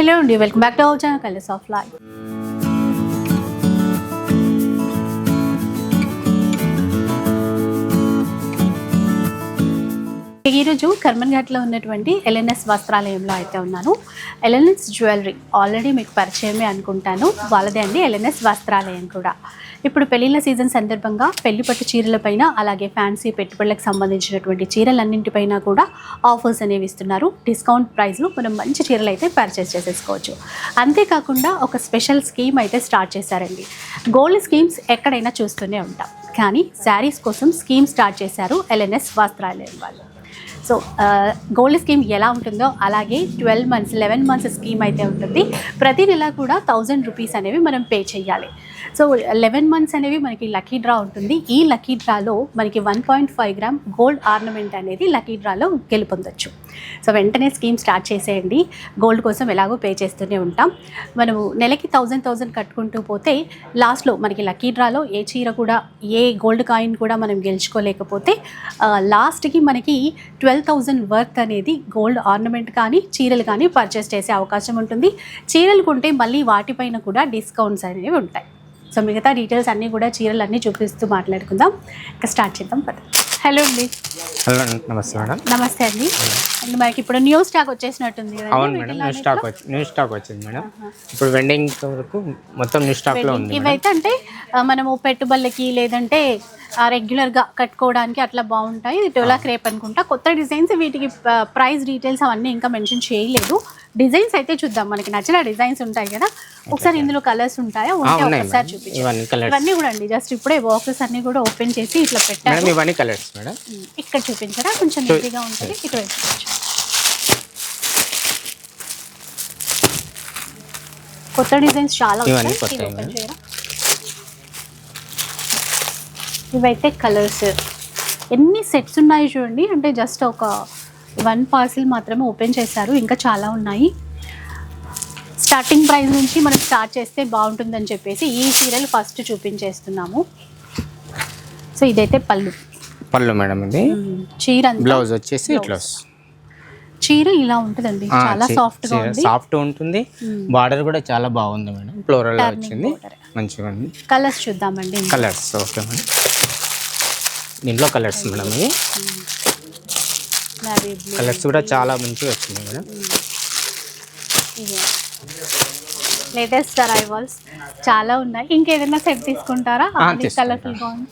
Hello అండి welcome back to our channel colours of life ఈరోజు కర్మన్ ఘాట్లో ఉన్నటువంటి ఎల్ఎన్ఎస్ వస్త్రాలయంలో అయితే ఉన్నాను. ఎల్ఎన్ఎస్ జ్యువెలరీ ఆల్రెడీ మీకు పరిచయమే అనుకుంటాను. వాళ్ళదే అండి ఎల్ఎన్ఎస్ వస్త్రాలయం కూడా. ఇప్పుడు పెళ్ళిళ్ళ సీజన్ సందర్భంగా పెళ్ళి పట్టు చీరలపైన అలాగే ఫ్యాన్సీ పెట్టుబడులకు సంబంధించినటువంటి చీరలన్నింటిపైన కూడా ఆఫర్స్ అనేవి ఇస్తున్నారు. డిస్కౌంట్ ప్రైస్లో మనం మంచి చీరలు అయితే పర్చేస్ చేసేసుకోవచ్చు. అంతేకాకుండా ఒక స్పెషల్ స్కీమ్ అయితే స్టార్ట్ చేశారండి. గోల్డ్ స్కీమ్స్ ఎక్కడైనా చూస్తూనే ఉంటాం. కానీ శారీస్ కోసం స్కీమ్ స్టార్ట్ చేశారు ఎల్ఎన్ఎస్ వస్త్రాలయం వాళ్ళు. సో గోల్డ్ స్కీమ్ ఎలా ఉంటుందో అలాగే twelve months eleven months scheme అయితే ఉంటుంది. ప్రతి నెల కూడా థౌజండ్ రూపీస్ అనేవి మనం పే చేయాలి. సో లెవెన్ మంత్స్ అనేవి మనకి లక్కీ డ్రా ఉంటుంది. ఈ లక్కీ డ్రాలో మనకి one point five gram gold ornament అనేది లక్కీ డ్రాలో గెలుపొందొచ్చు. సో వెంటనే స్కీమ్ స్టార్ట్ చేసేయండి. గోల్డ్ కోసం ఎలాగో పే చేస్తూనే ఉంటాం. మనము నెలకి థౌజండ్ థౌజండ్ కట్టుకుంటూ పోతే లాస్ట్లో మనకి లక్కీ డ్రాలో ఏ చీర కూడా ఏ గోల్డ్ కాయిన్ కూడా మనం గెలుచుకోలేకపోతే లాస్ట్కి మనకి ట్వెల్వ్ థౌజండ్ వర్త్ అనేది గోల్డ్ ఆర్నమెంట్ కానీ చీరలు కానీ పర్చేస్ చేసే అవకాశం ఉంటుంది. చీరలు కొంటే మళ్ళీ వాటిపైన కూడా డిస్కౌంట్స్ అనేవి ఉంటాయి. సో మిగతా డీటెయిల్స్ అన్నీ కూడా చీరలు అన్నీ చూపిస్తూ మాట్లాడుకుందాం. ఇంకా స్టార్ట్ చేద్దాం పద. హలో అండి. హలో నమస్తే మేడం. నమస్తే అండి. అండ్ మనకి ఇప్పుడు న్యూ స్టాక్ వచ్చేసినట్టుంది అవును మేడం న్యూ స్టాక్ వచ్చి న్యూ స్టాక్ వచ్చింది మేడం. ఇప్పుడు వెండింగ్ వరకు మొత్తం న్యూ స్టాక్లో ఉంది ఇవైతే అంటే మనము పెట్టుబడులకి లేదంటే రెగ్యులర్గా కట్టుకోవడానికి అట్లా బాగుంటాయి. ఇది టోలా క్రేప్ అనుకుంటా. కొత్త డిజైన్స్ వీటికి ప్రైస్ డీటెయిల్స్ అవన్నీ ఇంకా మెన్షన్ చేయలేదు. డిజైన్స్ అయితే చూద్దాం. మనకి నచ్చిన డిజైన్స్ ఉంటాయి కదా. ఒకసారి ఇందులో కలర్స్ ఉంటాయా? ఉంటే ఉన్నాయి ఒకసారి చూపించండి ఇవన్నీ కూడా అండి. జస్ట్ ఇప్పుడే బాక్సెస్ అన్ని కూడా ఓపెన్ చేసి ఇట్లా పెట్టారు మేడం ఇవన్నీ కలర్స్ మేడం ఇక్కడ చూపించరా? కొంచెం ఈజీగా ఉంటుంది. చూపించు. కొత్త డిజైన్స్ చాలా కొత్తవి ఓపెన్ చేయరా? ఇవైతే కలర్స్. ఎన్ని సెట్స్ ఉన్నాయి చూడండి. అంటే జస్ట్ ఒక వన్ పార్సిల్ మాత్రమే ఓపెన్ చేశారు. ఇంకా చాలా ఉన్నాయి. స్టార్టింగ్ ప్రైస్ నుంచి మనం స్టార్ట్ చేస్తే బాగుంటుందని చెప్పేసి ఈ సీరియల్ ఫస్ట్ చూపించేస్తున్నాము. సో ఇదైతే పళ్ళు. పళ్ళు మేడం ఇది. చీర అంతా బ్లౌజ్ వచ్చేసి ఇట్లా చీర ఇలా ఉంటుందండి. చాలా సాఫ్ట్గా ఉంది. సాఫ్ట్ ఉంటుంది. బార్డర్ కూడా చాలా బాగుంది మేడం. ఫ్లోరల్ వచ్చింది. మంచిగా ఉంది. కలర్స్ చూద్దామండి. Colours okay madam. దీంట్లో కలర్స్ మేడం ఇవి. కలర్స్ కూడా చాలా మంచిగా వచ్చింది మేడం. లేటెస్ట్ అరైవల్స్ చాలా ఉన్నాయి. ఇంకేదైనా సెట్ తీసుకుంటారా. కలర్ఫుల్గా ఉంది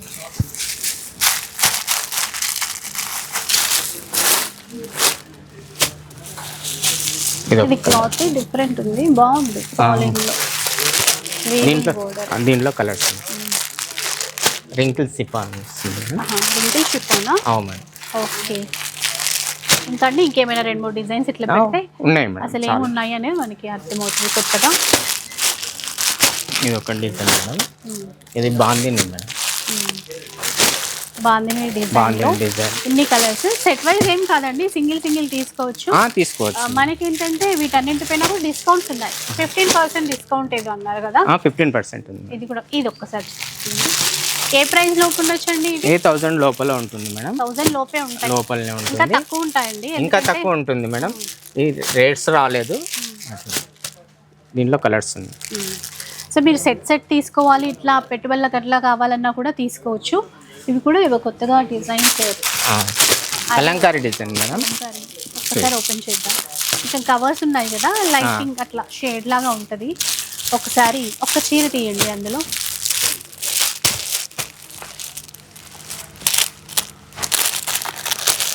ఇది క్లాత్ డిఫరెంట్ ఉంది బాగుంది దీంట్లో దీంట్లో కలర్స్ రింకిల్ సిపాన్ రింకిల్ అవును మేడం. ఓకే. ఇంకా అండి ఇంకేమైనా రెండు మూడు డిజైన్స్ ఇట్లా పెడితే ఉన్నాయి అసలు. ఏమున్నాయి అనేది మనకి అర్థమవుతుంది కొత్తగా. ఇది ఒక డిజైన్ మేడం. ఇది బాందిని మేడం. బాందిని డిజైన్. ఇన్ని కలర్స్. సెట్ వైజ్ ఏం కాదండి సింగిల్ సింగిల్ తీసుకోవచ్చు. తీసుకోవచ్చు. మనకి ఏంటంటే వీటన్నింటిపైన కూడా డిస్కౌంట్స్ ఉన్నాయి. ఫిఫ్టీన్ పర్సెంట్ డిస్కౌంట్ ఏదో అన్నారు కదా? ఫిఫ్టీన్ పర్సెంట్ ఉంది. ఇది కూడా ఇది ఒక్కసారి. ఏ ప్రైస్ లోపు ఉండొచ్చండి ఏ థౌజండ్ లోపల ఉంటుంది మేడం. థౌజండ్ లోపే ఉంటాయి. లోపలనే ఇంకా ఉంటుంది. తక్కువ ఉంటాయండి ఇంకా తక్కువ ఉంటుంది మేడం. ఈ రేట్స్ రాలేదు. దీంట్లో కలర్స్ ఉంది. సో మీరు సెట్ సెట్ తీసుకోవాలి ఇట్లా పెట్టుబడులకు అట్లా కావాలన్నా కూడా తీసుకోవచ్చు. ఇవి కూడా ఇవి కొత్తగా డిజైన్స్ ఆ. Kalamkari design madam? ఒకసారి ఓపెన్ చేద్దాం. కొంచెం కవర్స్ ఉన్నాయి కదా లైటింగ్ అట్లా షేడ్ లాగా ఉంటుంది. ఒకసారి ఒక్క చీర తీయండి అందులో.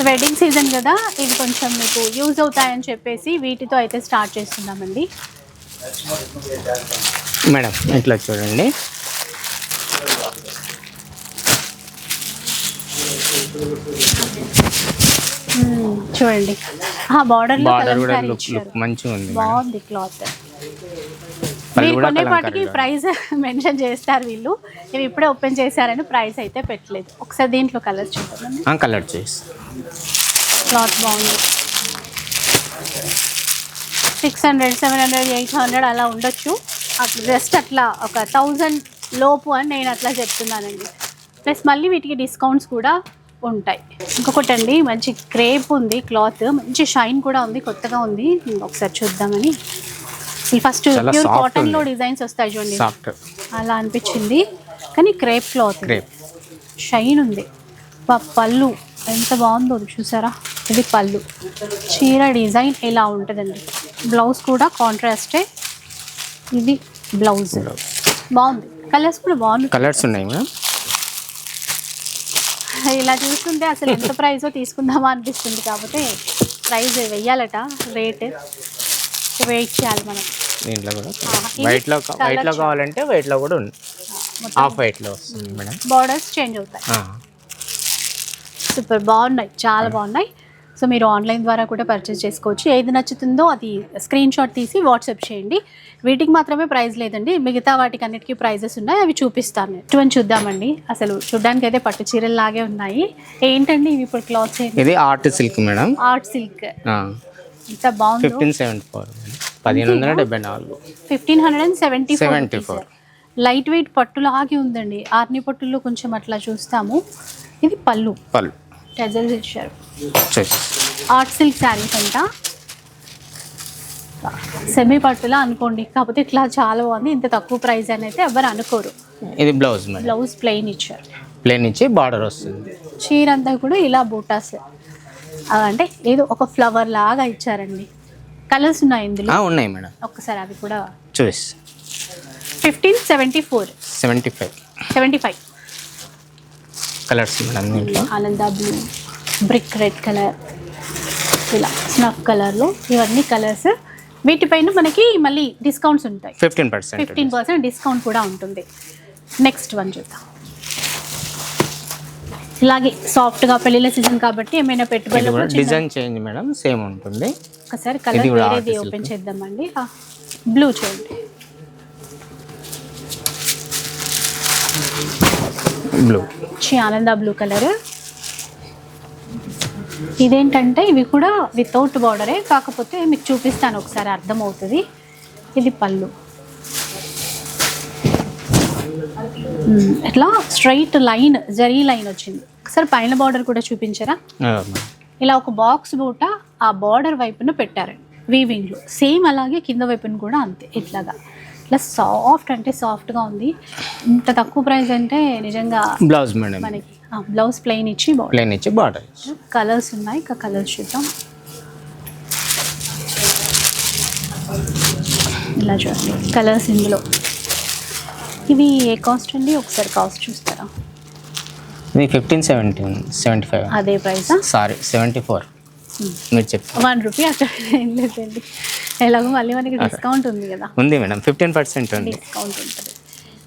వెడ్డింగ్ సీజన్ కదా ఇవి కొంచెం మీకు యూజ్ అవుతాయని చెప్పేసి వీటితో అయితే స్టార్ట్ చేస్తున్నామండి. మేడం ఇట్లా చూడండి. చూడండి. ఆ బార్డర్ బార్డర్ కూడా లుక్ మంచిగా ఉంది. బాగుంది క్లాత్ మీరు కొనేపాటికి ప్రైస్ మెన్షన్ చేస్తారు వీళ్ళు. ఇవి ఇప్పుడే ఓపెన్ చేశారని ప్రైస్ అయితే పెట్టలేదు. ఒకసారి దీంట్లో కలర్స్ చూద్దామండి. ఆ, కలర్ చేసి. క్లాత్ బాగుంది. Six hundred seven hundred eight hundred అలా ఉండొచ్చు. అట్లా జస్ట్ అట్లా ఒక థౌజండ్ లోపు అని నేను అట్లా చెప్తున్నానండి. ప్లస్ మళ్ళీ వీటికి డిస్కౌంట్స్ కూడా ఉంటాయి. ఇంకొకటి అండి మంచి క్రేప్ ఉంది క్లాత్. మంచి షైన్ కూడా ఉంది కొత్తగా ఉంది. ఒకసారి చూద్దామని. ఫస్ట్ ప్యూర్ కాటన్లో. డిజైన్స్ వస్తాయి చూడండి. అలా అనిపించింది. కానీ క్రేప్ క్లాత్ షైన్ ఉంది. పళ్ళు. ఎంత బాగుందో చూసారా? ఇది పళ్ళు. చీర డిజైన్ ఇలా ఉంటుందండి? బ్లౌజ్ కూడా కాంట్రాస్టే. ఇది బ్లౌజ్. బాగుంది. కలర్స్ కూడా బాగుంది కలర్స్ ఉన్నాయి మేడం. ఇలా చూస్తుంటే అసలు ఎంత ప్రైజో తీసుకుందామా అనిపిస్తుంది కాకపోతే ప్రైస్ వెయ్యాలట రేట్. వెయిట్ చేయాలి మనం. దీంట్లో కూడా వైట్లో వైట్లో. కావాలంటే వైట్లో కూడా ఉంది. హాఫ్ వైట్లో వస్తుంది మేడం. బార్డర్స్ చేంజ్ అవుతాయి. సూపర్ బాగున్నాయి చాలా బాగున్నాయి. సో మీరు ఆన్లైన్ ద్వారా కూడా పర్చేస్ చేసుకోవచ్చు. ఏది నచ్చుతుందో అది స్క్రీన్ షాట్ తీసి వాట్సాప్ చేయండి. వీటికి మాత్రమే ప్రైస్ లేదండి. మిగతా వాటికి అన్నిటికీ ప్రైజెస్ ఉన్నాయి. అవి చూపిస్తాను. ఇటువంటి చూద్దామండి? అసలు చూడ్డానికి అయితే పట్టు చీరలు లాగే ఉన్నాయి. ఏంటండి ఇవి ఇప్పుడు క్లాత్స్ ఏంటి ఇది art silk madam. Art silk ఎంత బాగుందో. ఫిఫ్టీన్ సెవెంటీ ఫోర్ పదిహేను వందల డెబ్బై నాలుగు. Fifteen hundred and seventy 74. Light weight పట్టులాగే ఉందండి. ఆర్ని పట్టుల్లో కొంచెం అట్లా చూస్తాము. ఇది పళ్ళు. పళ్ళు. టెజల్స్ ఇచ్చారు. ఆర్ట్ సిల్క్ శారీస్ అంట. సెమీ పట్టులా అనుకోండి. కాకపోతే ఇట్లా చాలా బాగుంది. ఇంత తక్కువ ప్రైస్ అని అయితే ఎవరు అనుకోరు. ఇది బ్లౌజ్ బ్లౌజ్ ప్లెయిన్ ఇచ్చారు. ప్లేన్ ఇచ్చి బార్డర్ వస్తుంది. చీర అంతా కూడా ఇలా బూటాస్. అంటే ఏదో ఒక ఫ్లవర్ లాగా ఇచ్చారండి. కలర్స్ ఉన్నాయి ఇందులో? ఉన్నాయి మేడం. ఒక్కసారి అవి కూడా చూస్ fifteen seventy four. Seventy five. Seventy five. Colours madam దీంట్లో. ఆనంద బ్లూ బ్రిక్ రెడ్ కలర్ ఇలా స్నఫ్ కలర్లో ఇవన్నీ కలర్స్. వీటిపైన మనకి మళ్ళీ డిస్కౌంట్స్ ఉంటాయి. Fifteen percent fifteen percent discount కూడా ఉంటుంది. నెక్స్ట్ వన్ చూద్దాం. ఇలాగే సాఫ్ట్గా పెళ్ళిళ్ళ సీజన్ కాబట్టి ఏమైనా పెట్టుబడులు కూడా డిజైన్ చేంజ్ మేడం సేమ్ ఉంటుంది. ఒకసారి కలర్ వేరేది. ఓపెన్ చేద్దామండి. బ్లూ చూడండి. బ్లూ. చి ఆనంద బ్లూ కలర్. ఇదేంటంటే ఇవి కూడా వితౌట్ బార్డరే కాకపోతే మీకు చూపిస్తాను ఒకసారి అర్థమవుతుంది. ఇది పళ్ళు. ఇట్లా స్ట్రైట్ లైన్ జరీ లైన్ వచ్చింది. ఒకసారి పైన బార్డర్ కూడా చూపించరా? ఇలా ఒక బాక్స్ బూట ఆ బార్డర్ వైపున పెట్టారు. వీవింగ్లో. సేమ్ అలాగే కింద వైపున కూడా అంతే ఇట్లాగా. ఇట్లా సాఫ్ట్ అంటే సాఫ్ట్గా ఉంది. ఇంత తక్కువ ప్రైస్ అంటే నిజంగా బ్లౌజ్ మేడం. మనకి బ్లౌజ్ ప్లెయిన్ ఇచ్చి ప్లేన్ ఇచ్చి బార్డర్ కలర్స్ ఉన్నాయి ఇక కలర్స్ చూద్దాం. ఇలా చూడండి కలర్స్ ఇందులో. ఇవి ఏ కాస్ట్ అండి? ఒకసారి కాస్ట్ చూస్తారా? ఇది ఫిఫ్టీన్ సెవెంటీన్ సెవెంటీ ఫైవ్ అదే ప్రైసా సారీ సెవెంటీ ఫోర్ మీరు చెప్పి వన్ రూపీ అక్కడ ఏం లేదండి. ఎలాగో మళ్ళీ మనకి డిస్కౌంట్ ఉంది కదా. ఉంది మేడం ఫిఫ్టీన్ పర్సెంట్ ఉంది. డిస్కౌంట్ ఉంటుంది.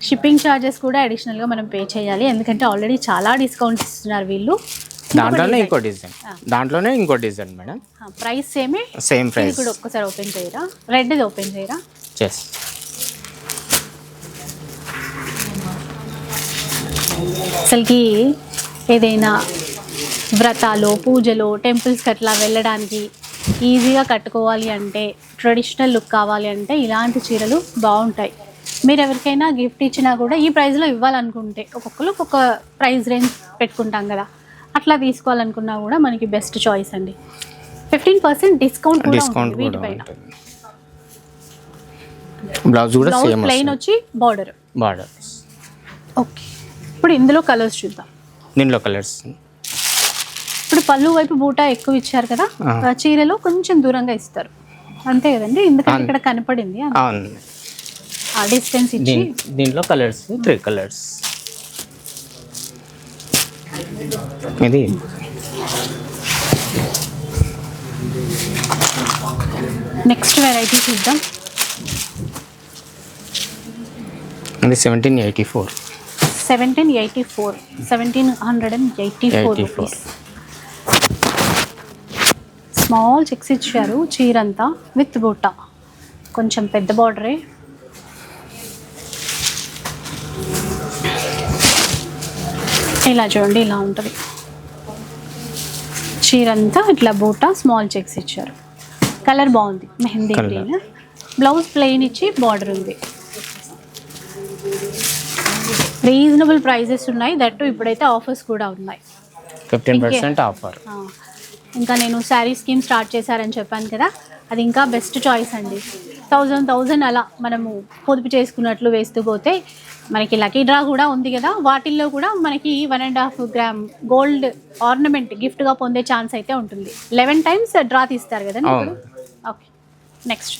షిప్పింగ్ ఛార్జెస్ కూడా అడిషనల్గా మనం పే చేయాలి. ఎందుకంటే ఆల్రెడీ చాలా డిస్కౌంట్స్ ఇస్తున్నారు వీళ్ళు. దాంట్లోనే ఇంకో డిజైన్ దాంట్లోనే ఇంకో డిజైన్ మేడం. ప్రైస్ సేమే సేమ్ ఇది ప్రైస్ కూడా ఒక్కసారి ఓపెన్ చేయరా? రెడ్ది ఓపెన్ చేయరా? చెస్ అసలుకి ఏదైనా వ్రతాలు పూజలు టెంపుల్స్కి అట్లా వెళ్ళడానికి ఈజీగా కట్టుకోవాలి అంటే ట్రెడిషనల్ లుక్ కావాలి అంటే ఇలాంటి చీరలు బాగుంటాయి. మీరు ఎవరికైనా గిఫ్ట్ ఇచ్చినా కూడా ఈ ప్రైస్లో ఇవ్వాలనుకుంటే ఒక్కొక్కరు ఒక్కొక్క ప్రైస్ రేంజ్ పెట్టుకుంటాం కదా. అట్లా తీసుకోవాలనుకున్నా కూడా మనకి బెస్ట్ చాయిస్ అండి. ఫిఫ్టీన్ పర్సెంట్ డిస్కౌంట్ కూడా ఉంటుంది వీటిపైన ఉంటుంది. బ్లౌజ్ కూడా బ్లౌజ్ సేమ్ ప్లెయిన్ వచ్చి బార్డర్ బార్డర్ ఓకే ఇప్పుడు ఇందులో కలర్స్ చూద్దాం. దీనిలో కలర్స్ ఇప్పుడు పళ్ళు వైపు బూటా ఎక్కువ ఇచ్చారు కదా చీరలో కొంచెం దూరంగా ఇస్తారు. అంతే కదండి? ఎందుకంటే ఇక్కడ కనపడింది అవును ఆ డిస్టెన్స్ ఇచ్చి. దీంట్లో కలర్స్ త్రీ కలర్స్. ఇది. నెక్స్ట్ వెరైటీ చూద్దాం. ఇది seventeen eighty four. Seventeen eighty four. Seventeen hundred and eighty four 84. Rupees. Small checks ఇచ్చారు చీరంతా విత్ బూటా. కొంచెం పెద్ద బార్డరే. ఇలా చూడండి ఇలా ఉంటుంది. చీరంతా ఇట్లా బూటా స్మాల్ చెక్స్ ఇచ్చారు. కలర్ బాగుంది మెహందీ బ్లౌజ్ ప్లెయిన్ ఇచ్చి బార్డర్ ఉంది. రీజనబుల్ ప్రైజెస్ ఉన్నాయి దట్టు ఇప్పుడైతే ఆఫర్స్ కూడా ఉన్నాయి. Fifteen percent offer. ఇంకా నేను శారీ స్కీమ్ స్టార్ట్ చేశారని చెప్పాను కదా అది ఇంకా బెస్ట్ చాయిస్ అండి. థౌజండ్ థౌజండ్ అలా మనము పొదుపు చేసుకున్నట్లు వేస్తూ పోతే మనకి లక్కీ డ్రా కూడా ఉంది కదా వాటిల్లో కూడా మనకి one and half gram gold ornament గిఫ్ట్గా పొందే ఛాన్స్ అయితే ఉంటుంది. లెవెన్ టైమ్స్ డ్రా తీస్తారు కదండి. ఇప్పుడు ఓకే నెక్స్ట్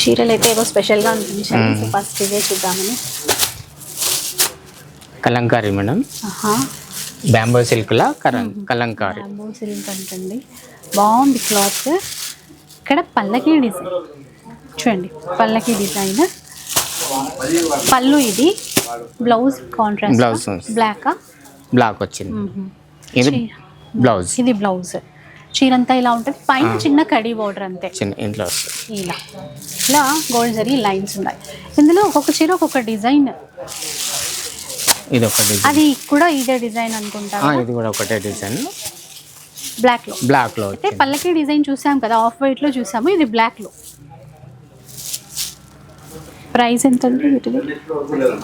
చీరలు అయితే ఏవో స్పెషల్గా అనిపించాయి. సో ఫస్ట్ ఇవే చూద్దామని. కలంకారీ మేడం. బ్యాంబో సిల్క్లా కరం కలంకారీ. బ్యాంబూ సిల్క్ అంటండి. బాగుంది క్లాత్. ఇక్కడ పల్లకి డిజైన్. చూడండి పల్లకి డిజైన్. పళ్ళు ఇది. Blouse contrast. Blouse. Black? Black వచ్చింది. ఇది బ్లౌజ్. ఇది బ్లౌజ్. చీరంతా ఇలా ఉంటుంది. పైన చిన్న కడి బోర్డర్ అంతే. చిన్న ఇంట్లో. వస్తుంది ఇలా. ఇలా గోల్డ్ జరీ లైన్స్ ఉన్నాయి. ఇందులో ఒక్కొక్క చీర ఒక్కొక్క డిజైన్. ఇది ఒక డిజైన్. అది కూడా ఇదే డిజైన్ అనుకుంటా ఆ, ఇది కూడా ఒకటే డిజైన్. బ్లాక్లో. బ్లాక్లో అయితే పల్లకి డిజైన్ చూసాం కదా ఆఫ్ వైట్లో చూసాము ఇది బ్లాక్లో. ప్రైస్ ఎంత అండి వీటిది?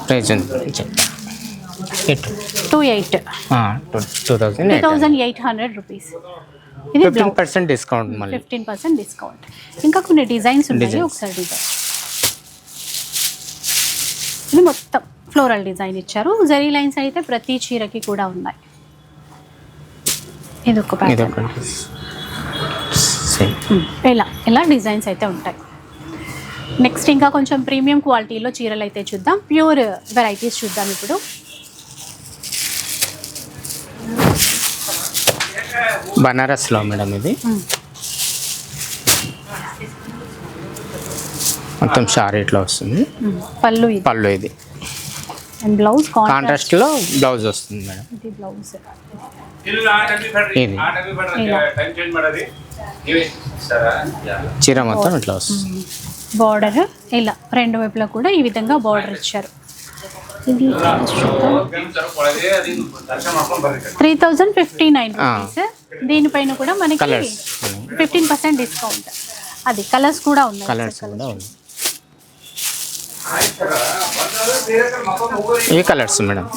Price two eight two thousand thousand eight hundred rupees fifteen percent discount మళ్ళీ. ఫిఫ్టీన్ పర్సెంట్ డిస్కౌంట్ ఇంకా కొన్ని డిజైన్స్ Designs. ఒకసారి డిజైన్ ఇది మొత్తం ఫ్లోరల్ డిజైన్ ఇచ్చారు. జరీ లైన్స్ అయితే ప్రతి చీరకి కూడా ఉన్నాయి. ఇది ఒక సేమ్ ఇలా ఇలా డిజైన్స్ అయితే ఉంటాయి. నెక్స్ట్ ఇంకా కొంచెం ప్రీమియం క్వాలిటీలో చీరలు అయితే చూద్దాం. ప్యూర్ వెరైటీస్ చూద్దాం ఇప్పుడు. బనారస్లో మేడం ఇది. మొత్తం షార్ ఇట్లా వస్తుంది పళ్ళు ఇది. పళ్ళు ఇది. And blouse contrast. కాంట్రాస్ట్లో బ్లౌజ్ వస్తుంది మేడం. ఇది బ్లౌజ్. ఇది. ఇలా చీర మొత్తం ఇట్లా వస్తుంది. బార్డర్ ఇలా రెండు వైపులా కూడా ఈ విధంగా బార్డర్ ఇచ్చారు. ఇది three thousand fifty nine. Rupees. దీనిపైన కూడా మనకి. Fifteen percent discount. అది కలర్స్ కూడా ఉన్నాయి కలర్స్ కూడా ఉంది ఇవి కలర్స్ మేడం.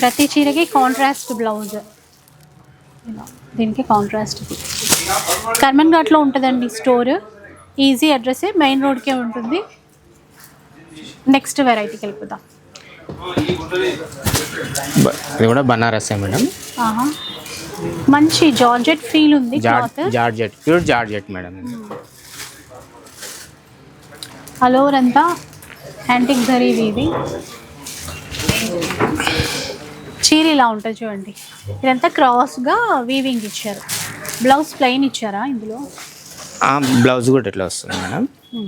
ప్రతి చీరకి కాంట్రాస్ట్ బ్లౌజ్ దీనికి కాంట్రాస్ట్ కర్మన్ ఘాట్లో ఉంటుందండి స్టోర్ ఈజీ అడ్రస్ మెయిన్ రోడ్కే ఉంటుంది. నెక్స్ట్ వెరైటీకి వెళ్ళిపోదాం. బ- ఇది కూడా బనారసే మేడం? మంచి జార్జెట్ ఫీల్ ఉంది జార్జెట్ ప్యూర్ జార్జెట్ మేడం ఇది. ఓవర్ అంతా యాంటిక్ జరీ వీవి చీర ఇలా ఉంటుంది చూడండి. ఇదంతా క్రాస్గా వీవింగ్ ఇచ్చారు. బ్లౌజ్ ప్లెయిన్ ఇచ్చారా ఇందులో? బ్లౌజ్ కూడా ఇట్లా వస్తుంది మేడం.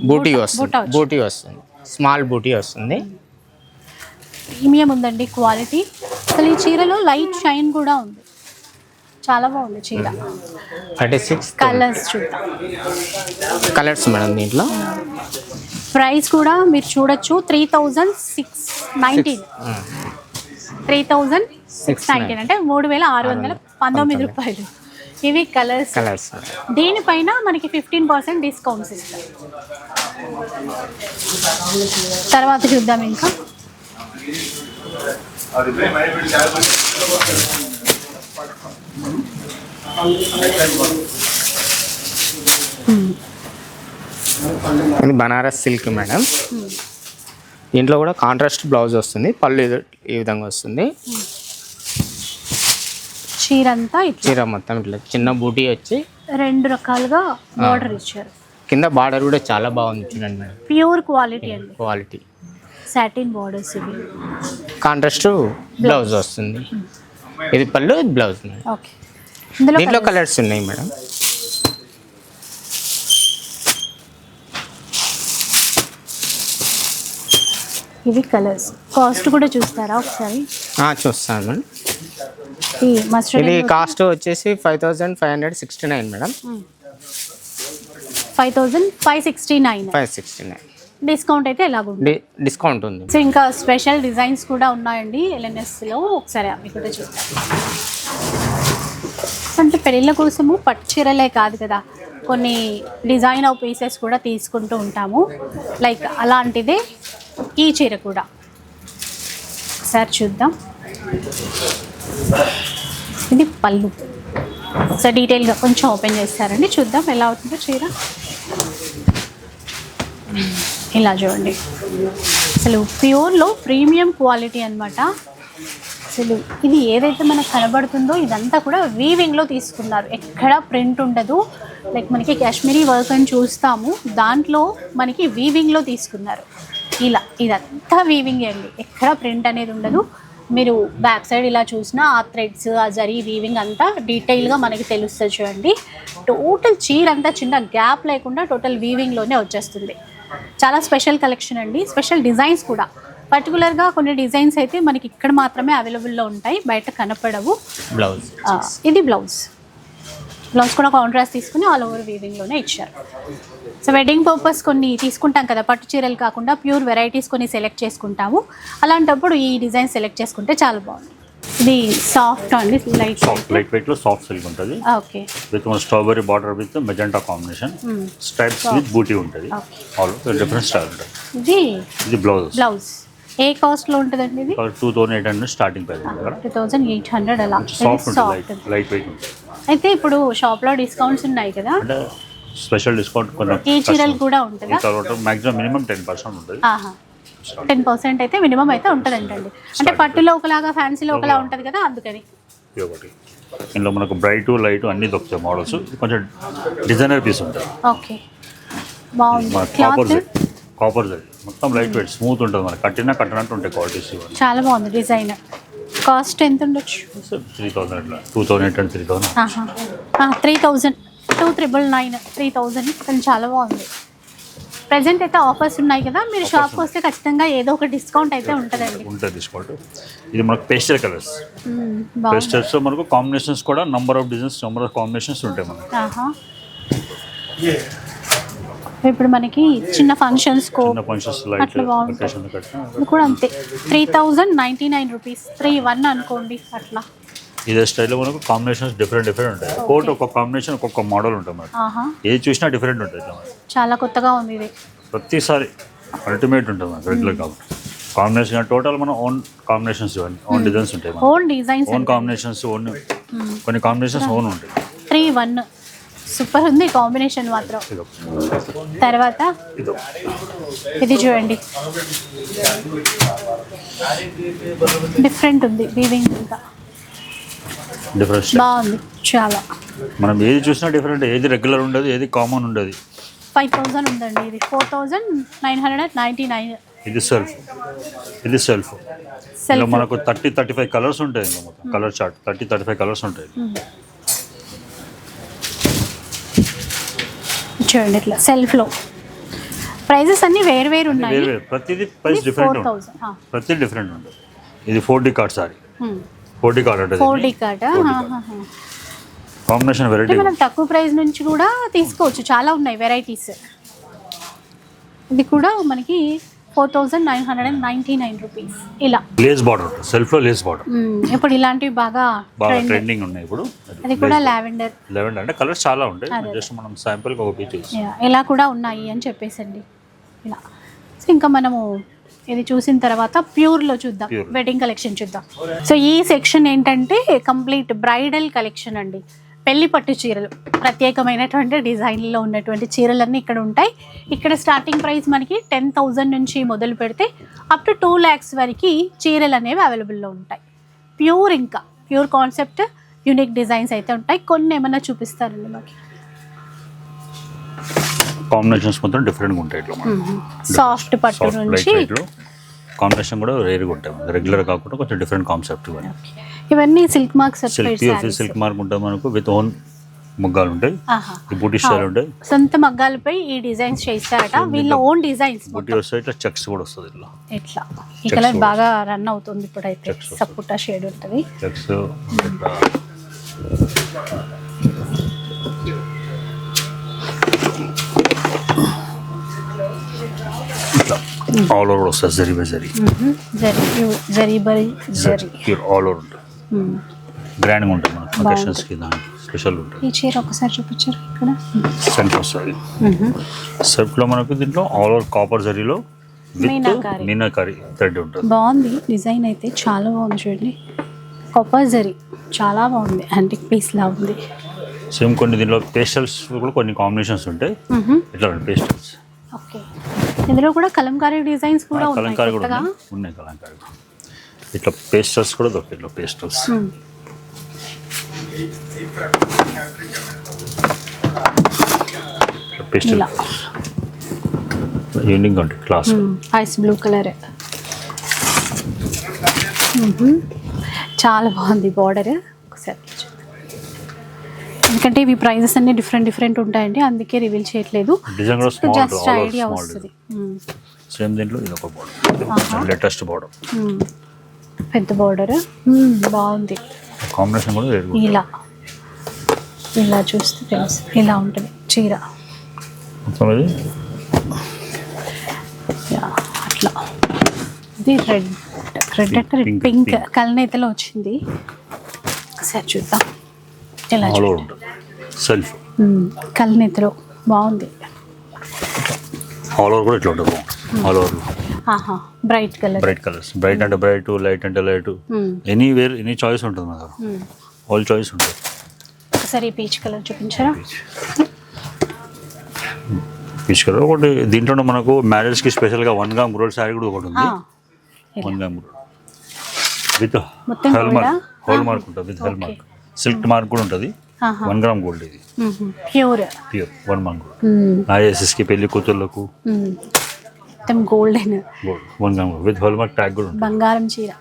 బూటీ వస్తుంది. బూటీ వస్తుంది. స్మాల్ బూటీ వస్తుంది. ప్రీమియం ఉందండి క్వాలిటీ. అసలు ఈ చీరలో లైట్ షైన్ కూడా ఉంది. చాలా బాగుంది చీర. థర్టీ సిక్స్ కలర్స్ చూద్దాం. కలర్స్ మేడం దీంట్లో? ప్రైస్ కూడా మీరు చూడొచ్చు. Three thousand six nineteen three thousand six nineteen అంటే మూడు వేల ఆరు వందల పంతొమ్మిది రూపాయలు. ఇవి కలర్స్ కలర్స్ దీనిపైన మనకి ఫిఫ్టీన్ పర్సెంట్ డిస్కౌంట్స్ ఇస్తారు తర్వాత చూద్దాం ఇంకా. ఇది బనారస్ సిల్క్ మేడం. దీంట్లో కూడా కాంట్రాస్ట్ బ్లౌజ్ వస్తుంది. పళ్ళు ఈ విధంగా వస్తుంది. చీర అంతా చీర మొత్తం ఇట్లా చిన్న బూటీ వచ్చి. రెండు రకాలుగా బార్డర్ ఇచ్చారు. కింద బార్డర్ కూడా చాలా బాగుంది చూడండి మేడం. ప్యూర్ క్వాలిటీ అండి. క్వాలిటీ సాటిన్ బార్డర్స్ ఇవి. కాంట్రాస్ట్ బ్లౌజ్ వస్తుంది. ఇది పళ్ళు ఇది బ్లౌజ్ ఓకే ఇందులో దీంట్లో. కలర్స్ ఉన్నాయి మేడం. ఇవి కలర్స్ కాస్ట్ కూడా చూస్తారా ఒకసారి? ఆ, చూస్తాను మేడం. ఇది కాస్ట్ వచ్చేసి five thousand five hundred sixty nine madam. Five thousand five sixty nine five sixty nine discount అయితే ఎలాగుంది డి డిస్కౌంట్ ఉంది. సో ఇంకా స్పెషల్ డిజైన్స్ కూడా ఉన్నాయండి ఎల్ఎన్ఎస్లో. ఒకసారి అవి కూడా చూద్దాం అంటే పెళ్ళిళ్ళ కోసము పట్టు చీరలే కాదు కదా కొన్ని డిజైనర్ పీసెస్ కూడా తీసుకుంటూ ఉంటాము. లైక్ అలాంటిదే ఈ చీర కూడా. ఒకసారి చూద్దాం. ఇది పళ్ళు. సో డీటెయిల్గా కొంచెం ఓపెన్ చేస్తారండి. చూద్దాం ఎలా అవుతుందో చీర. ఇలా చూడండి. అసలు ప్యూర్లో ప్రీమియం క్వాలిటీ అనమాట అసలు ఇది ఏదైతే మనకు కనబడుతుందో ఇదంతా కూడా వీవింగ్లో తీసుకున్నారు. ఎక్కడ ప్రింట్ ఉండదు. లైక్ మనకి కాశ్మీరీ వర్క్ అని చూస్తాము. దాంట్లో మనకి వీవింగ్లో తీసుకున్నారు. ఇలా ఇదంతా వీవింగ్ అండి. ఎక్కడ ప్రింట్ అనేది ఉండదు. మీరు బ్యాక్ సైడ్ ఇలా చూసినా ఆ థ్రెడ్స్ ఆ జరీ వీవింగ్ అంతా డీటెయిల్గా మనకి తెలుస్తుంది చూడండి. టోటల్ చీర అంతా చిన్న గ్యాప్ లేకుండా టోటల్ వీవింగ్లోనే వచ్చేస్తుంది. చాలా స్పెషల్ కలెక్షన్ అండి. స్పెషల్ డిజైన్స్ కూడా. పర్టికులర్గా కొన్ని డిజైన్స్ అయితే మనకి ఇక్కడ మాత్రమే అవైలబుల్లో ఉంటాయి. బయట కనపడవు. బ్లౌజ్. ఇది బ్లౌజ్. బ్లౌజ్ కూడా కాంట్రాస్ట్ తీసుకుని ఆల్ ఓవర్ వీవింగ్లోనే ఇచ్చారు. సో వెడ్డింగ్ పర్పస్ కొన్ని తీసుకుంటాం కదా. పట్టు చీరలు కాకుండా ప్యూర్ వెరైటీస్ కొన్ని సెలెక్ట్ చేసుకుంటాము. అలాంటప్పుడు ఈ డిజైన్ సెలెక్ట్ చేసుకుంటే చాలా బాగుంది ఇది సాఫ్ట్ అండి లైట్ సాఫ్ట్ లైట్ వెయిట్లో సాఫ్ట్ సిల్క్ ఉంటుంది. ఓకే విత్ మన strawberry border with magenta combination stripes with బూటీ ఉంటుంది. ఆల్ డిఫరెంట్ స్టైల్ ఉంటుంది. ఇది ఇది బ్లౌజ్ బ్లౌజ్ ఏ కాస్ట్లో ఉంటుందండి ఇది? Two thousand eight hundred starting price two thousand eight hundred అలా. సాఫ్ట్ ఉంటుంది లైట్ లైట్ వెయిట్ ఉంటుంది. అయితే ఇప్పుడు షాప్లో డిస్కౌంట్స్ ఉన్నాయి కదా? స్పెషల్ డిస్కౌంట్ కొంచెం ఈ చీరలు కూడా ఉంటుందా? మాక్సిమం మినిమం టెన్ పర్సెంట్ ఉంటుంది. ఆహా. టెన్ పర్సెంట్ అయితే మినిమం అయితే ఉంటుందంటండి. అంటే పట్టులో ఒకలాగా ఫ్యాన్సీలో ఒకలా ఉంటుంది కదా అందుకని. ఇది ఒకటి. ఇందులో మనకు బ్రైట్ లైట్ అన్ని దొరుకుతాయి మోడల్స్ కొంచెం డిజైనర్ పీస్ ఉంటుంది. ఓకే. బాగుంది. కాపర్ కాపర్ మొత్తం లైట్ వెయిట్ స్మూత్ ఉంటుంది మనకి. కట్టినా కట్టినట్టు ఉంటాయి క్వాలిటీస్ చాలా బాగుంది డిజైన్ కాస్ట్ ఎంత ఉండొచ్చు? త్రీ థౌసండ్ అట్లా. Two thousand eight hundred three thousand three thousand two triple nine three కానీ చాలా బాగుంది. ప్రజెంట్ అయితే ఆఫర్స్ ఉన్నాయి కదా మీరు షాప్కి వస్తే ఖచ్చితంగా ఏదో ఒక డిస్కౌంట్ అయితే ఉంటుందండి. ఉంటుంది డిస్కౌంట్ ఇది మనకు పేస్టల్ కలర్స్ పేస్టల్స్ మనకు కాంబినేషన్స్ కూడా number of designs number of combinations ఉంటాయి మనకి. ఇప్పుడు మనకి చిన్న ఫంక్షన్స్ కో అట్లా బాగుంటుంది. కూడా అంతే. Three thousand ninety nine rupees three one అనుకోండి అట్లా. ఇదే స్టైల్లో మనకు కాంబినేషన్స్ డిఫరెంట్ డిఫరెంట్ ఉంటాయి. ఒక్కొక్కటి ఒక్కొక్క కాంబినేషన్ ఒక్కొక్క మోడల్ ఉంటుంది మనకి. ఏది చూసినా డిఫరెంట్ ఉంటుంది. చాలా కొత్తగా ఉంది ఇది. ప్రతిసారి అల్టిమేట్ ఉంటుంది మనకి రెగ్యులర్ కాబట్టి. కాంబినేషన్ టోటల్ మన ఓన్ కాంబినేషన్స్ ఇవన్నీ ఓన్ డిజైన్స్ ఉంటాయి own designs own combinations own కొన్ని కాంబినేషన్స్ ఓన్ ఉంటాయి. Three one. సూపర్ ఉంది కాంబినేషన్ మాత్రం. తర్వాత ఇదో. ఇది చూడండి. డిఫరెంట్ ఉంది వీవింగ్ ఇంకా. డిఫరెంట్ స్టైల్ బాగుంది. చాలా. మనం ఏది చూసినా డిఫరెంట్ ఏది రెగ్యులర్ ఉండదు ఏది కామన్ ఉండదు. ఫైవ్ థౌజండ్ ఉందండి ఇది. Four thousand nine hundred ninety nine ఇది సెల్ఫ్ ఇది సెల్ఫ్ ఇందులో సెల్ఫ్ మనకు థర్టీ థర్టీ ఫైవ్ కలర్స్ ఉంటాయి మొత్తం. Colour chart thirty thirty five colours ఉంటాయి. చూడండి ఇట్లా. సెల్ఫ్లో ప్రైజెస్ అన్నీ వేరు వేరు ఉన్నాయి. ప్రతిదీ ప్రైస్ డిఫరెంట్ ప్రతిదీ డిఫరెంట్ ఉంటుంది. ఇది four D card sorry four D card? Four D card. Combination అంటే వెరైటీ మనం తక్కువ ప్రైస్ నుంచి కూడా తీసుకోవచ్చు. చాలా ఉన్నాయి వెరైటీస్. ఇది కూడా మనకి four thousand nine hundred and ninety nine rupees. ఇలా. లేస్ బార్డర్ సెల్ఫ్లో లేస్ బార్డర్. ఇప్పుడు ఇలాంటివి బాగా బాగా ట్రెండ్. ట్రెండింగ్ ఉన్నాయి ఇప్పుడు. అది కూడా లావెండర్ లెవెన్ అంటే కలర్స్ చాలా ఉంటాయి. జస్ట్ మనం శాంపుల్కి ఒక పీస్ ఇలా కూడా ఉన్నాయి అని చెప్పేసండి. ఇలా. సో ఇంకా మనము ఇది చూసిన తర్వాత ప్యూర్లో చూద్దాం. వెడ్డింగ్ కలెక్షన్ చూద్దాం. సో ఈ సెక్షన్ ఏంటంటే కంప్లీట్ బ్రైడల్ కలెక్షన్ అండి. పెళ్ళి పట్టు చీరలు ప్రత్యేకమైనటువంటి డిజైన్లో ఉన్నటువంటి చీరలన్నీ ఇక్కడ ఉంటాయి. ఇక్కడ స్టార్టింగ్ ప్రైస్ మనకి టెన్ థౌజండ్ నుంచి మొదలు పెడితే అప్ టు టూ ల్యాక్స్ వరకు చీరలు అనేవి అవైలబుల్లో ఉంటాయి. ప్యూర్ ఇంకా ప్యూర్ కాన్సెప్ట్ యూనిక్ డిజైన్స్ అయితే ఉంటాయి. కొన్ని ఏమన్నా చూపిస్తారండి మాకు? కాంబినేషన్స్ మొత్తం డిఫరెంట్గా ఉంటాయి ఇట్లా సాఫ్ట్ పట్టు నుంచి కాంబినేషన్ కూడా రేర్గా ఉంటాయి. రెగ్యులర్ కాకుండా కొంచెం డిఫరెంట్ కాన్సెప్ట్ ఇవన్నీ. ఇవన్నీ silk mark silk silk mark ఉంటుంది మనకు విత్ ఓన్ ముగ్గాలు ఉంటాయి బూటీ స్టైల్ ఉంటాయి. సొంత మగ్గాలపై ఈ డిజైన్స్ చేస్తారట. వీళ్ళ ఓన్ డిజైన్స్ బూటీ వస్తే ఇట్లా చెక్స్ కూడా వస్తుంది ఇట్లా. ఇట్లా. ఈ కలర్. బాగా రన్ అవుతుంది ఇప్పుడైతే. Checks వస్తుంది. సప్పుటా షేడ్ ఉంటుంది. చెక్స్ ఇట్లా ఆల్ ఓవర్ వస్తుంది జరీ బై జరీ. జరీ జరీ బరీ జరీ. ప్యూర్ ఆల్ ఓవర్ ఉంటుంది. గ్రాండ్గా ఉంటుంది మన అకేషన్స్కి దానికి స్పెషల్ ఉంటుంది ఈ చీర ఒకసారి చూపించారు ఇక్కడ? సెల్ఫ్ వస్తుంది సెల్ఫ్లో మనకు దీంట్లో ఆల్ ఓవర్ కాపర్ జరీలో మీనాకారి. థ్రెడ్ ఉంటుంది. బాగుంది. డిజైన్ అయితే చాలా బాగుంది చూడండి. కాపర్ జరీ చాలా బాగుంది. యాంటిక్ పీస్ లా ఉంది. సేమ్ కొన్ని దీనిలో పేస్టల్స్ కూడా కొన్ని కాంబినేషన్స్ ఉంటాయి. ఇట్లా పేస్టల్స్. ఓకే. ఇందులో కూడా కలంకారీ డిజైన్స్ కూడా కలంకారీ కూడా ఉన్నాయి. కలంకారీ. ఇట్లా పేస్టల్స్ కూడా దొరుకుతాయి ఇట్లా పేస్టల్స్. పేస్టల్. ఉంటాయి క్లాస్. Ice blue colour. చాలా బాగుంది బార్డర్. ఎందుకంటే ఇవి ప్రైజెస్ అన్ని డిఫరెంట్ డిఫరెంట్ ఉంటాయండి అందుకే రివీల్ చేయట్లేదు. జస్ట్ ఐడియా వస్తుంది. సేమ్ దీంట్లో ఇది ఒక బోర్డర్ లేటెస్ట్ బోర్డర్. పెద్ద బార్డర్ బాగుంది. కాంబినేషన్ కూడా ఇలా. ఇలా చూస్తే తెలుసు ఇలా ఉంటుంది చీర. అట్లా. ఇది రెడ్. రెడ్ అంటే పింక్. కలనేతలో వచ్చింది. ఒకసారి చూద్దాం. ఇలా ఆల్ ఓవర్ ఉంటుంది. సెల్ఫ్. కలనేతలో బాగుంది. ఆల్ ఓవర్ కూడా ఇట్లా ఉంటుంది all over bright colour bright colours bright అంటే బ్రైట్ లైట్ అంటే light anywhere any choice ఉంటుంది మన దగ్గర ఆల్ చాయిస్ ఉంటుంది. ఒకసారి పీచ్ కలర్ చూపించారా? పీచ్ కలర్ ఒకటి దీంట్లో మనకు మ్యారేజ్కి స్పెషల్గా వన్ గ్రామ్ గోల్డ్ శారీ కూడా ఒకటి ఉంది. One gram with hallmark hallmark ఉంటుంది with hallmark silk mark కూడా ఉంటుంది. వన్ గ్రామ్ గోల్డ్ ఇది. Pure pure one mark gold నా ఎస్ఎస్కి పెళ్ళి కూతుర్లకు. మొత్తం golden gold one gram gold with hallmark tag కూడా బంగారం చీర.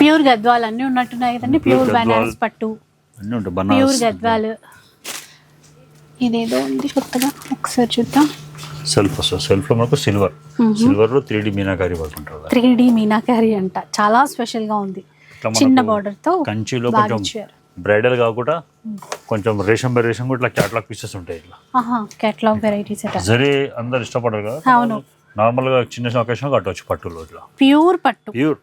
ప్యూర్ గద్వాలు అన్నీ ఉన్నట్టున్నాయి కదండి. ప్యూర్. బనారస్ పట్టు. అన్నీ ఉంటాయి. ప్యూర్ గద్వాలు. ఇదేదో ఉంది కొత్తగా. ఒకసారి చూద్దాం. సెల్ఫ్ వస్తుంది. సెల్ఫ్లో మనకు సిల్వర్. సిల్వర్లో త్రీ డి మీనాకారి వర్క్ ఉంటుంది త్రీ డి మీనాకారి అంట. చాలా స్పెషల్గా ఉంది చిన్న బార్డర్తో కంచిలో కొంచెం బ్రైడల్ కాకుండా కొంచెం రేషం బై రేషం కూడా ఇట్లా క్యాట్లాగ్ పీసెస్ ఉంటాయి ఇట్లా. ఆహా కేటలాగ్ వెరైటీస్ జరీ అందరు ఇష్టపడరు కదా. అవును. నార్మల్గా చిన్న చిన్న ఒకేషన్ కట్టవచ్చు పట్టులో ఇట్లా. ప్యూర్ పట్టు. Pure.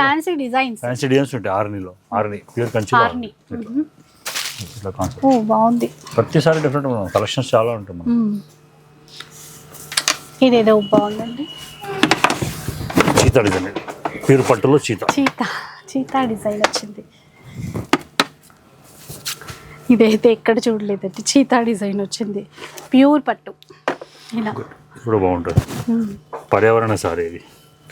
Fancy designs fancy designs ఉంటాయి. ఆర్నీలో. ఆర్నీ. ప్యూర్ కంచిలో ఆర్ని. ఇట్లా కాన్సెప్ట్ బాగుంది. ప్రతిసారి డిఫరెంట్ కలెక్షన్స్ చాలా ఉంటాయి మ్మ్. ఇదేదో బాగుందండి. చీత డిజైన్. ప్యూర్ పట్టులో చీత. చీత. చీతా డిజైన్ వచ్చింది. ఇదైతే ఎక్కడ చూడలేదండి. చీతా డిజైన్ వచ్చింది. ప్యూర్ పట్టు. ఇలా. ఇప్పుడు బాగుంటుంది. పర్యావరణ సారీ ఇది.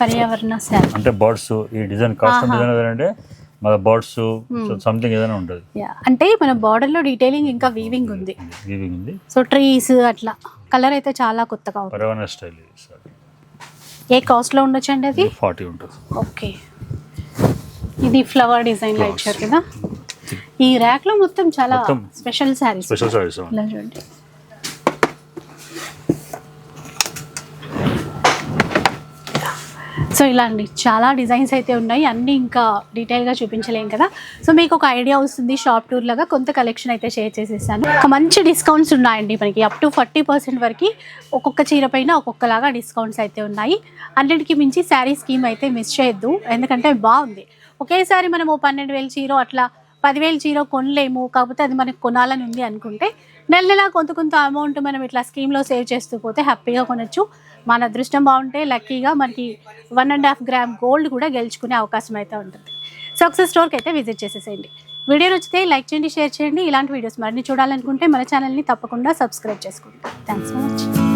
పర్యావరణ శారీ. అంటే బర్డ్స్ ఈ డిజైన్ కాస్ట్యూమ్ డిజైన్ ఏదంటే మన బర్డ్స్ సంథింగ్ ఏదైనా ఉంటుంది. యా. అంటే మన border లో డీటెయిలింగ్ ఇంకా వీవింగ్ ఉంది. వీవింగ్ ఉంది. సో ట్రీస్ అట్లా. కలర్ అయితే చాలా కొత్తగా ఉంది. స్టైల్ ఏ కాస్ట్లో ఉండొచ్చు అండి అది? ఫార్టీ ఉంటుంది. ఓకే. ఇది ఫ్లవర్ డిజైన్లో ఇచ్చారు కదా? ఈ ర్యాక్లో మొత్తం చాలా స్పెషల్ శారీస్. స్పెషల్ సారీస్ ఇలా చూడండి సో ఇలా అండి చాలా డిజైన్స్ అయితే ఉన్నాయి. అన్నీ ఇంకా డీటెయిల్గా చూపించలేం కదా. సో మీకు ఒక ఐడియా వస్తుంది షాప్ టూర్ లాగా కొంత కలెక్షన్ అయితే షేర్ చేసేసాను. ఒక మంచి డిస్కౌంట్స్ ఉన్నాయండి మనకి. అప్ టు ఫార్టీ పర్సెంట్ వరకు ఒక్కొక్క చీర పైన ఒక్కొక్కలాగా డిస్కౌంట్స్ అయితే ఉన్నాయి. అన్నిటికీ మించి శారీ స్కీమ్ అయితే మిస్ చేయొద్దు. ఎందుకంటే బాగుంది. ఒకేసారి మనం ఓ పన్నెండు వేలు చీర అట్లా పదివేలు చీర కొనలేము. కాకపోతే అది మనకు కొనాలని ఉంది అనుకుంటే నెల నెల కొంత కొంత అమౌంట్ మనం ఇట్లా స్కీమ్లో సేవ్ చేస్తూ పోతే హ్యాపీగా కొనొచ్చు. మన అదృష్టం బాగుంటే లక్కీగా మనకి one and half gram gold కూడా గెలుచుకునే అవకాశం అయితే ఉంటుంది. సో ఒకసారి స్టోర్కి అయితే విజిట్ చేసేసేయండి. వీడియో నచ్చితే లైక్ చేయండి షేర్ చేయండి. ఇలాంటి వీడియోస్ మరిన్ని చూడాలనుకుంటే మన ఛానల్ని తప్పకుండా సబ్స్క్రైబ్ చేసుకోండి. Thanks for watching